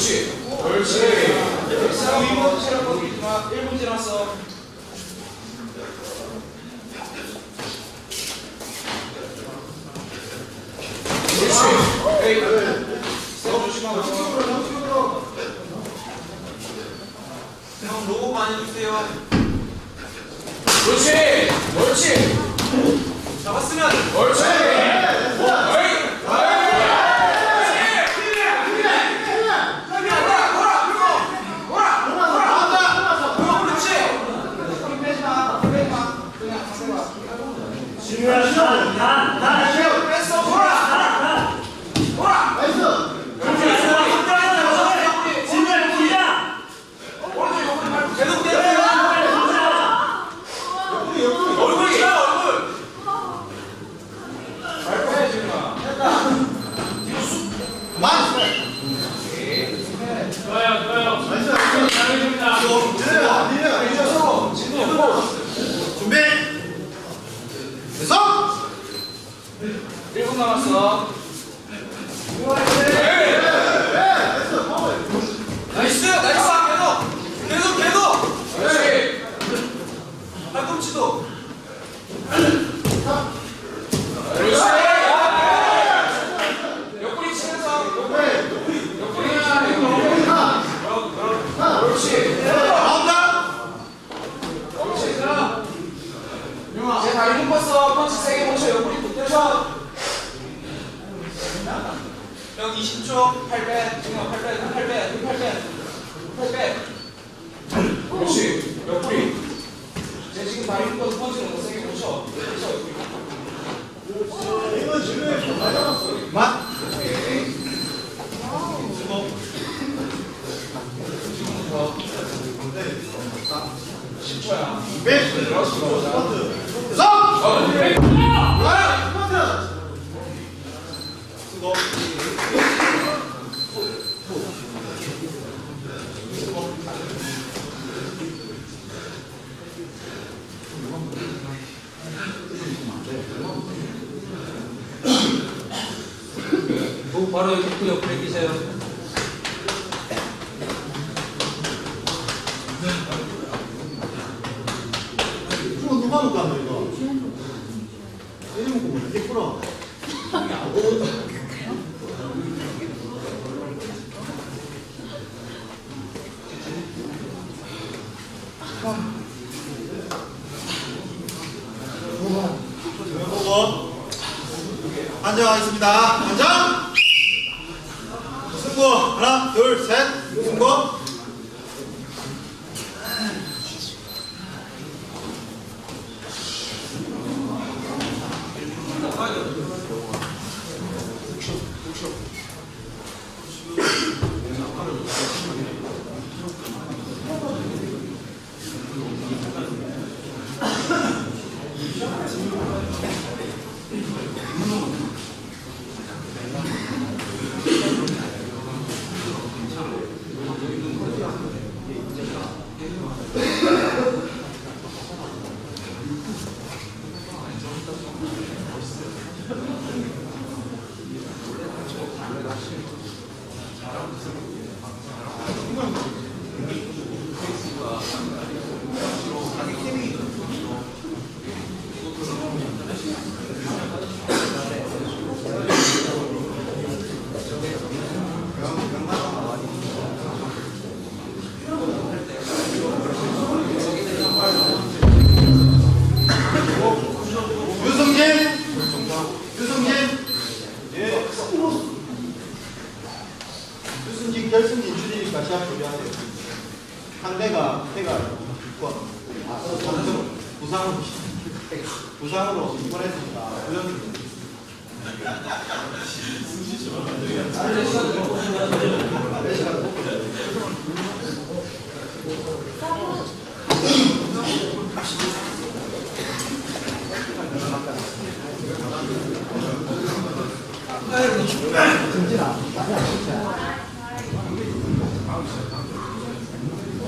그렇지. 그렇지. 그렇지. 마지막 1분 지났어. 그렇지. 에이, 세워 그렇지. 잡았으면. 그렇지. 됐어? 1분 남았어. 맛. 네. 10초야. 200. 바로 여기 입구 옆에 계세요. 이거 누가 먹었 이거? 이리 뭐야? 이 풀어. 앉아 있습니다. 앉아. 승고. 하나 둘셋. 승고. 상대가 해가 6번. 아, 부상으로 부상으로 부상으로 입원했으니까 훈련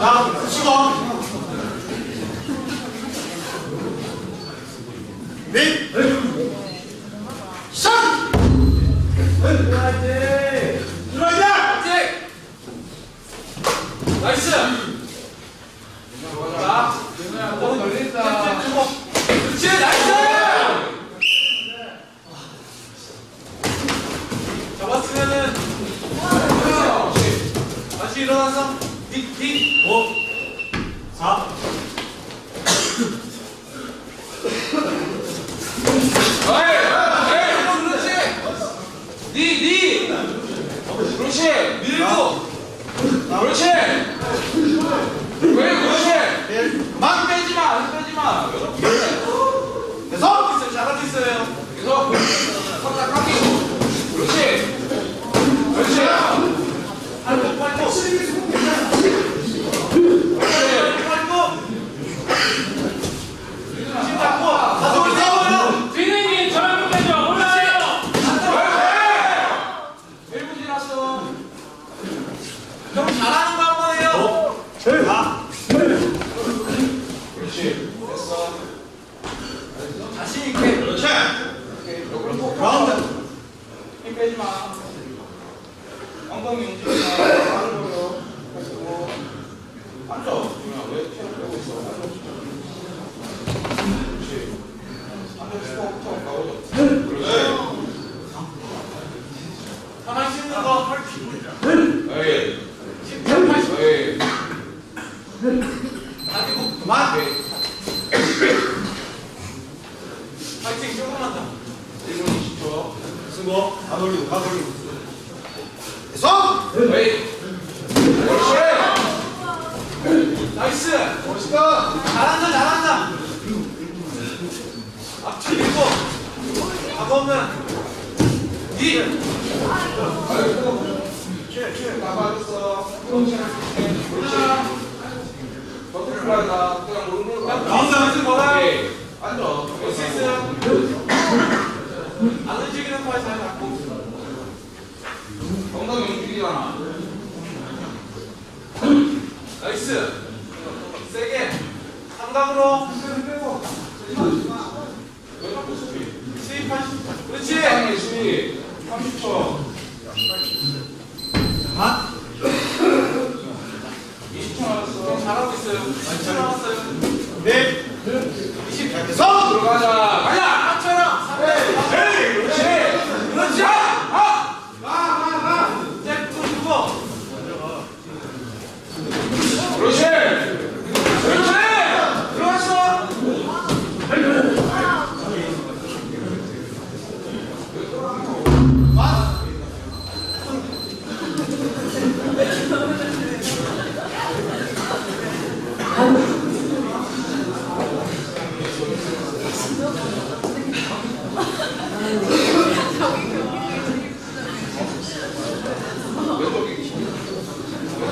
자, 치고. 넷. 샷! 들어가자! 나이스! 자, 너무 걸린다. 그렇지, 나이스! 잡았으면은, 딕, 딕. 5, 4, 에이, 에이, 그렇지. 니, 니. 그렇지. 밀고, 그렇지. 왜 그렇지? 1, 막 빼지 마, 안 빼지 마. 이렇게. 계속! 있어요, 잘하고 있어요. 그래서 살짝 깎이고. 그렇지. 그렇지. 팔고, 팔고. 팔고. 힘 잡고, 가슴을 세워요. 진행이 저녁까지 올라요. 왜? 1분 지났어. 형 잘하는 거 한 번 해요. 5, 4, 그렇지. 됐어. 자신 있게. 그렇지. 오케이. 옆으로 톡. 라운드. 힘 빼지 마. 엉덩이 움직이지 마. 발을 보여. 그리고 앉아. 그냥 왜 체력 빼고 있어? 앉아. 그렇지. 앉아. 스톱부터 가오죠. 그렇지. 가만히 있는 거 할 필요 에이. 에이. 아니고, 그만! 오케이. 파이팅 조금만 더. 1분 20초. 쓰고, 안 올리고, 가 올리고. 에이. 그렇지. 나이스! 멋있다! 잘한다, 잘한다! 앞뒤 밀고, 각 없는, 니! 나 빠졌어. 그렇지. 버터플라이다. 그냥 꿇고. 가운데. 오케이. 앉아. 어시스. 안 움직이는 거에 잘 잡고. 엉덩이 움직이잖아. 나이스! 세게! 삼각으로 그렇지! 수비. 30초. 그만! 20초 남았어. 잘하고 있어요. 10초 남았어요. 넷, 20. 자, 계속! 들어가자. 가자. 앞처럼! 에이. 그렇지. 그렇지! 아. 잽 주고! 그렇지. 그렇지. 들어갔어! 그만! 왼쪽 이기.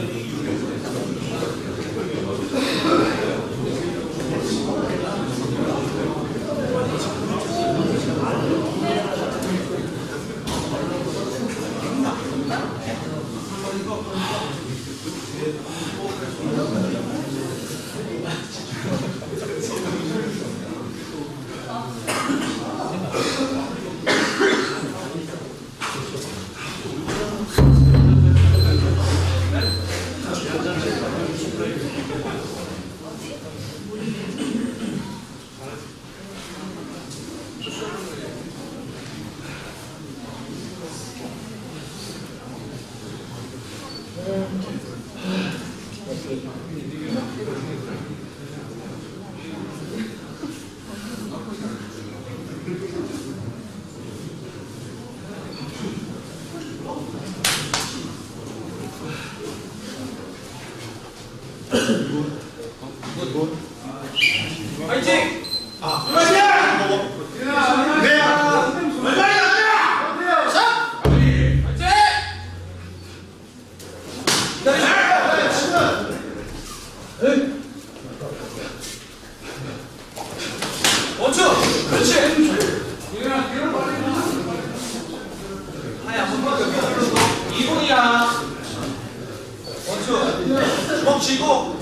네. 이 chegou?